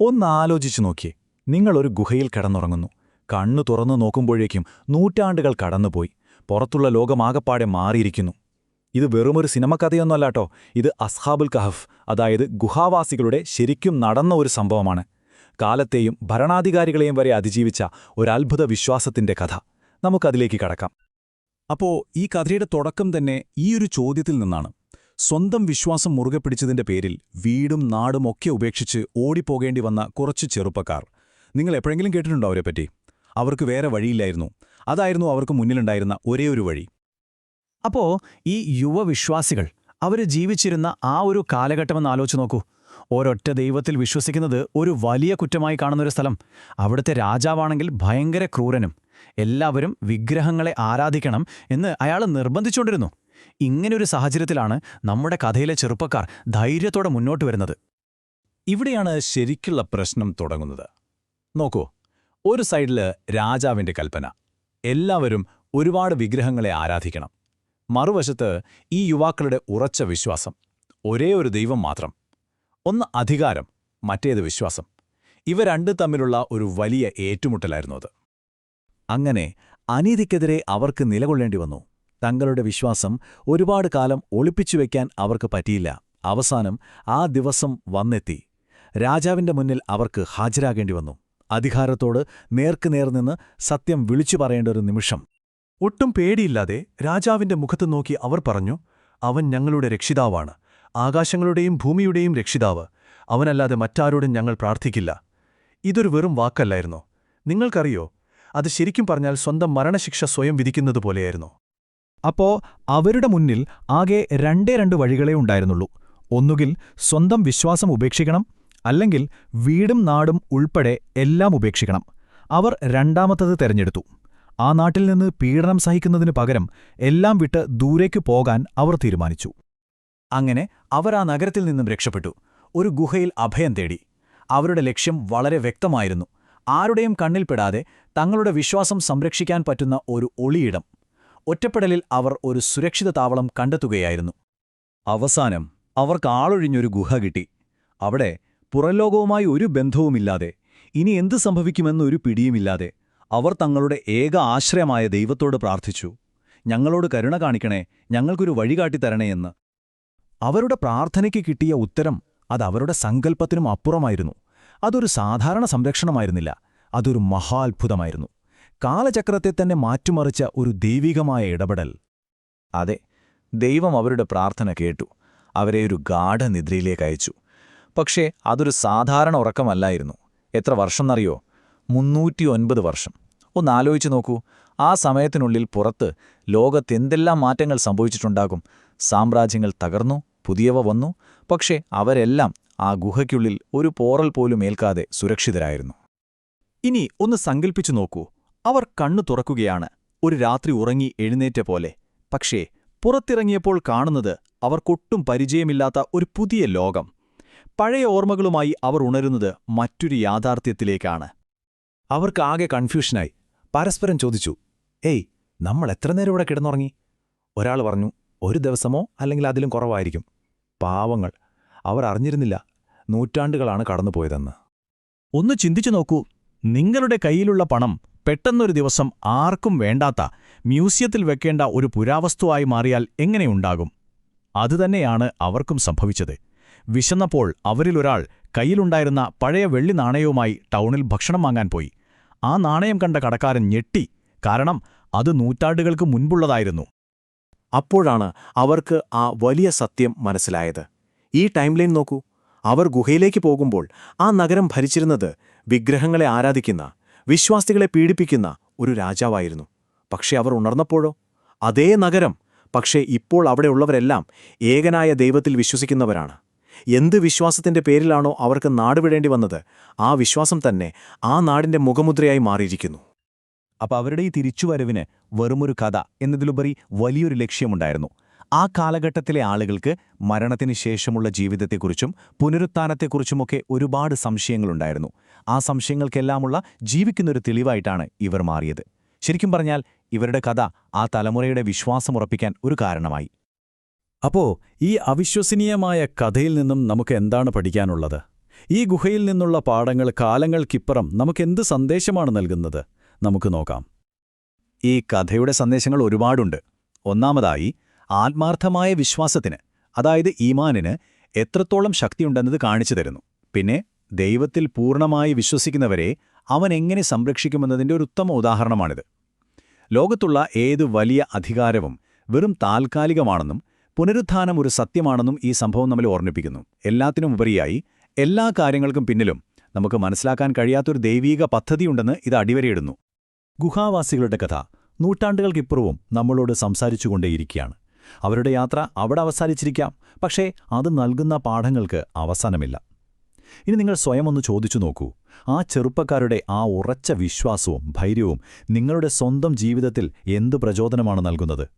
ഒന്നാലോചിച്ചു നോക്കിയേ നിങ്ങളൊരു ഗുഹയിൽ കിടന്നുറങ്ങുന്നു. കണ്ണു തുറന്നു നോക്കുമ്പോഴേക്കും നൂറ്റാണ്ടുകൾ കടന്നുപോയി. പുറത്തുള്ള ലോകമാകപ്പാടെ മാറിയിരിക്കുന്നു. ഇത് വെറുമൊരു സിനിമ കഥയൊന്നുമല്ലാട്ടോ ഇത് അസ്ഹാബുൽ കഹഫ് അതായത് ഗുഹാവാസികളുടെ ശരിക്കും നടന്ന ഒരു സംഭവമാണ്. കാലത്തെയും ഭരണാധികാരികളെയും വരെ അതിജീവിച്ച ഒരത്ഭുത വിശ്വാസത്തിന്റെ കഥ. നമുക്കതിലേക്ക് കടക്കാം. അപ്പോ ഈ കഥയുടെ തുടക്കം തന്നെ ഈയൊരു ചോദ്യത്തിൽ നിന്നാണ്. സ്വന്തം വിശ്വാസം മുറുകെ പിടിച്ചതിന്റെ പേരിൽ വീടും നാടും ഒക്കെ ഉപേക്ഷിച്ച് ഓടിപ്പോകേണ്ടി വന്ന കുറച്ച് ചെറുപ്പക്കാർ. നിങ്ങൾ എപ്പോഴെങ്കിലും കേട്ടിട്ടുണ്ടോ അവരെപ്പറ്റി? അവർക്ക് വേറെ വഴിയില്ലായിരുന്നു. അതായിരുന്നു അവർക്ക് മുന്നിലുണ്ടായിരുന്ന ഒരേ ഒരു വഴി. അപ്പോൾ ഈ യുവവിശ്വാസികൾ അവർ ജീവിച്ചിരുന്ന ആ ഒരു കാലഘട്ടമെന്ന് ആലോചിച്ച് നോക്കൂ. ഒരൊറ്റ ദൈവത്തിൽ വിശ്വസിക്കുന്നത് ഒരു വലിയ കുറ്റമായി കാണുന്നൊരു സ്ഥലം. അവിടുത്തെ രാജാവാണെങ്കിൽ ഭയങ്കര ക്രൂരനും. എല്ലാവരും വിഗ്രഹങ്ങളെ ആരാധിക്കണം എന്ന് അയാൾ നിർബന്ധിച്ചുകൊണ്ടിരുന്നു ഇങ്ങനെയൊരു സാഹചര്യത്തിലാണ് നമ്മുടെ കഥയിലെ ചെറുപ്പക്കാർ ധൈര്യത്തോടെ മുന്നോട്ട് വരുന്നത്. ഇവിടെയാണ് ശരിക്കുള്ള പ്രശ്നം തുടങ്ങുന്നത്. നോക്കൂ ഒരു സൈഡിൽ രാജാവിന്റെ കൽപ്പന. എല്ലാവരും ഒരുപാട് വിഗ്രഹങ്ങളെ ആരാധിക്കണം. മറുവശത്ത് ഈ യുവാക്കളുടെ ഉറച്ച വിശ്വാസം ഒരേ ഒരു ദൈവം മാത്രം. ഒന്ന് അധികാരം മറ്റേത് വിശ്വാസം. ഇവ രണ്ട് തമ്മിലുള്ള ഒരു വലിയ ഏറ്റുമുട്ടലായിരുന്നു അത്. അങ്ങനെ അനീതിക്കെതിരെ അവർക്ക് നിലകൊള്ളേണ്ടി വന്നു. തങ്ങളുടെ വിശ്വാസം ഒരുപാട് കാലം ഒളിപ്പിച്ചുവെക്കാൻ അവർക്ക് പറ്റിയില്ല. അവസാനം ആ ദിവസം വന്നെത്തി. രാജാവിന്റെ മുന്നിൽ അവർക്ക് ഹാജരാകേണ്ടി വന്നു. അധികാരത്തോട് നേർക്കുനേർ നിന്ന് സത്യം വിളിച്ചു പറയേണ്ട ഒരു നിമിഷം. ഒട്ടും പേടിയില്ലാതെ രാജാവിന്റെ മുഖത്ത് നോക്കി അവർ പറഞ്ഞു അവൻ ഞങ്ങളുടെ രക്ഷിതാവാണ്. ആകാശങ്ങളുടെയും ഭൂമിയുടെയും രക്ഷിതാവ്. അവനല്ലാതെ മറ്റാരോടും ഞങ്ങൾ പ്രാർത്ഥിക്കില്ല. ഇതൊരു വെറും വാക്കല്ലായിരുന്നോ? നിങ്ങൾക്കറിയോ? അത് ശരിക്കും പറഞ്ഞാൽ സ്വന്തം മരണശിക്ഷ സ്വയം വിധിക്കുന്നതുപോലെയായിരുന്നു? അപ്പോ അവരുടെ മുന്നിൽ ആകെ രണ്ടേ രണ്ട് വഴികളേ ഉണ്ടായിരുന്നുള്ളൂ. ഒന്നുകിൽ സ്വന്തം വിശ്വാസം ഉപേക്ഷിക്കണം അല്ലെങ്കിൽ വീടും നാടും ഉൾപ്പെടെ എല്ലാം ഉപേക്ഷിക്കണം. അവർ രണ്ടാമത്തത് തെരഞ്ഞെടുത്തു. ആ നാട്ടിൽ നിന്ന് പീഡനം സഹിക്കുന്നതിനു പകരം എല്ലാം വിട്ട് ദൂരേക്കു പോകാൻ അവർ തീരുമാനിച്ചു. അങ്ങനെ അവർ ആ നഗരത്തിൽ നിന്നും രക്ഷപ്പെട്ടു. ഒരു ഗുഹയിൽ അഭയം തേടി. അവരുടെ ലക്ഷ്യം വളരെ വ്യക്തമായിരുന്നു. ആരുടെയും കണ്ണിൽപ്പെടാതെ തങ്ങളുടെ വിശ്വാസം സംരക്ഷിക്കാൻ പറ്റുന്ന ഒരു ഒളിയിടം. ഒറ്റപ്പെടലിൽ അവർ ഒരു സുരക്ഷിത താവളം കണ്ടെത്തുകയായിരുന്നു. അവസാനം അവർക്ക് ആളൊഴിഞ്ഞൊരു ഗുഹ കിട്ടി. അവിടെ പുറംലോകവുമായി ഒരു ബന്ധവുമില്ലാതെ ഇനി എന്തു സംഭവിക്കുമെന്നൊരു പിടിയുമില്ലാതെ അവർ തങ്ങളുടെ ഏക ആശ്രയമായ ദൈവത്തോട് പ്രാർത്ഥിച്ചു. ഞങ്ങളോട് കരുണ കാണിക്കണേ ഞങ്ങൾക്കൊരു വഴികാട്ടിത്തരണേ എന്ന്. അവരുടെ പ്രാർത്ഥനയ്ക്ക് കിട്ടിയ ഉത്തരം അത് അവരുടെ സങ്കല്പത്തിനും അപ്പുറമായിരുന്നു. അതൊരു സാധാരണ സംരക്ഷണമായിരുന്നില്ല. അതൊരു മഹാത്ഭുതമായിരുന്നു. കാലചക്രത്തെ തന്നെ മാറ്റിമറിച്ച ഒരു ദൈവികമായ ഇടപെടൽ. അതെ ദൈവം അവരുടെ പ്രാർത്ഥന കേട്ടു. അവരെ ഒരു ഗാഠനിദ്രയിലേക്ക് അയച്ചു. പക്ഷേ അതൊരു സാധാരണ ഉറക്കമല്ലായിരുന്നു. എത്ര വർഷം എന്നറിയോ മുന്നൂറ്റിയൊൻപത് വർഷം. ഒന്നാലോചിച്ചു നോക്കൂ. ആ സമയത്തിനുള്ളിൽ പുറത്ത് ലോകത്തെന്തെല്ലാം മാറ്റങ്ങൾ സംഭവിച്ചിട്ടുണ്ടാകും. സാമ്രാജ്യങ്ങൾ തകർന്നു പുതിയവ വന്നു. പക്ഷേ അവരെല്ലാം ആ ഗുഹയ്ക്കുള്ളിൽ ഒരു പോറൽ പോലും ഏൽക്കാതെ സുരക്ഷിതരായിരുന്നു. ഇനി ഒന്ന് സങ്കൽപ്പിച്ചു നോക്കൂ. അവർ കണ്ണു തുറക്കുകയാണ്. ഒരു രാത്രി ഉറങ്ങി എഴുന്നേറ്റ പോലെ. പക്ഷേ പുറത്തിറങ്ങിയപ്പോൾ കാണുന്നത് അവർക്കൊട്ടും പരിചയമില്ലാത്ത ഒരു പുതിയ ലോകം. പഴയ ഓർമ്മകളുമായി അവർ ഉണരുന്നത് മറ്റൊരു യാഥാർത്ഥ്യത്തിലേക്കാണ്. അവർക്കാകെ കൺഫ്യൂഷനായി. പരസ്പരം ചോദിച്ചു ഏയ് നമ്മൾ എത്ര നേരം ഇവിടെ കിടന്നുറങ്ങി? ഒരാൾ പറഞ്ഞു ഒരു ദിവസമോ അല്ലെങ്കിൽ അതിലും കുറവായിരിക്കും. പാവങ്ങൾ. അവർ അറിഞ്ഞിരുന്നില്ല നൂറ്റാണ്ടുകളാണ് കടന്നുപോയതെന്ന്. ഒന്ന് ചിന്തിച്ചു നോക്കൂ നിങ്ങളുടെ കയ്യിലുള്ള പണം പെട്ടെന്നൊരു ദിവസം ആർക്കും വേണ്ടാത്ത മ്യൂസിയത്തിൽ വെക്കേണ്ട ഒരു പുരാവസ്തുവായി മാറിയാൽ എങ്ങനെയുണ്ടാകും അതുതന്നെയാണ് അവർക്കും സംഭവിച്ചത്. വിശന്നപ്പോൾ അവരിലൊരാൾ കയ്യിലുണ്ടായിരുന്ന പഴയ വെള്ളി നാണയവുമായി ടൗണിൽ ഭക്ഷണം വാങ്ങാൻ പോയി. ആ നാണയം കണ്ട കടക്കാരൻ ഞെട്ടി കാരണം അത് നൂറ്റാണ്ടുകൾക്ക് മുൻപുള്ളതായിരുന്നു. അപ്പോഴാണ് അവർക്ക് ആ വലിയ സത്യം മനസ്സിലായത്. ഈ ടൈംലൈൻ നോക്കൂ. അവർ ഗുഹയിലേക്ക് പോകുമ്പോൾ ആ നഗരം ഭരിച്ചിരുന്നത് വിഗ്രഹങ്ങളെ ആരാധിക്കുന്ന വിശ്വാസികളെ പീഡിപ്പിക്കുന്ന ഒരു രാജാവായിരുന്നു. പക്ഷേ അവർ ഉണർന്നപ്പോഴോ? അതേ നഗരം പക്ഷേ ഇപ്പോൾ അവിടെയുള്ളവരെല്ലാം ഏകനായ ദൈവത്തിൽ വിശ്വസിക്കുന്നവരാണ്. എന്ത് വിശ്വാസത്തിന്റെ പേരിലാണോ അവർക്ക് നാടുവിടേണ്ടി വന്നത് ആ വിശ്വാസം തന്നെ ആ നാടിന്റെ മുഖമുദ്രയായി മാറിയിരിക്കുന്നു. അപ്പോൾ അവരുടെ ഈ തിരിച്ചുവരവിന് വെറുമൊരു കഥ എന്നതിലുപരി വലിയൊരു ലക്ഷ്യമുണ്ടായിരുന്നു. ആ കാലഘട്ടത്തിലെ ആളുകൾക്ക് മരണത്തിന് ശേഷമുള്ള ജീവിതത്തെക്കുറിച്ചും പുനരുത്ഥാനത്തെക്കുറിച്ചുമൊക്കെ ഒരുപാട് സംശയങ്ങളുണ്ടായിരുന്നു. ആ സംശയങ്ങൾക്കെല്ലാമുള്ള ജീവിക്കുന്നൊരു തെളിവായിട്ടാണ് ഇവർ മാറിയത്. ശരിക്കും പറഞ്ഞാൽ ഇവരുടെ കഥ ആ തലമുറയുടെ വിശ്വാസമുറപ്പിക്കാൻ ഒരു കാരണമായി. അപ്പോ ഈ അവിശ്വസനീയമായ കഥയിൽ നിന്നും നമുക്ക് എന്താണ് പഠിക്കാനുള്ളത്? ഈ ഗുഹയിൽ നിന്നുള്ള പാഠങ്ങൾ കാലങ്ങൾക്കിപ്പുറം നമുക്കെന്ത് സന്ദേശമാണ് നൽകുന്നത്? നമുക്ക് നോക്കാം. ഈ കഥയുടെ സന്ദേശങ്ങൾ ഒരുപാടുണ്ട്. ഒന്നാമതായി ആത്മാർത്ഥമായ വിശ്വാസത്തിന് അതായത് ഈമാനിന് എത്രത്തോളം ശക്തിയുണ്ടെന്നത് കാണിച്ചു തരുന്നു. പിന്നെ ദൈവത്തിൽ പൂർണമായി വിശ്വസിക്കുന്നവരെ അവൻ എങ്ങനെ സംരക്ഷിക്കുമെന്നതിന്റെ ഒരു ഉത്തമ ഉദാഹരണമാണിത്. ലോകത്തുള്ള ഏത് വലിയ അധികാരവും വെറും താൽക്കാലികമാണെന്നും പുനരുത്ഥാനം ഒരു സത്യമാണെന്നും ഈ സംഭവം നമ്മൾ ഓർമ്മിപ്പിക്കുന്നു. എല്ലാത്തിനും ഉപരിയായി എല്ലാ കാര്യങ്ങൾക്കും പിന്നിലും നമുക്ക് മനസ്സിലാക്കാൻ കഴിയാത്തൊരു ദൈവീക പദ്ധതിയുണ്ടെന്ന് ഇത് അടിവരയിടുന്നു. ഗുഹാവാസികളുടെ കഥ നൂറ്റാണ്ടുകൾക്കിപ്പുറവും നമ്മളോട് സംസാരിച്ചുകൊണ്ടേയിരിക്കുകയാണ്. അവരുടെ യാത്ര അവിടെ അവസാനിച്ചിരിക്കാം പക്ഷേ അത് നൽകുന്ന പാഠങ്ങൾക്ക് അവസാനമില്ല. ഇനി നിങ്ങൾ സ്വയം ഒന്ന് ചോദിച്ചു നോക്കൂ. ആ ചെറുപ്പക്കാരുടെ ആ ഉറച്ച വിശ്വാസവും ധൈര്യവും നിങ്ങളുടെ സ്വന്തം ജീവിതത്തിൽ എന്ത് പ്രചോദനമാണ് നൽകുന്നത്?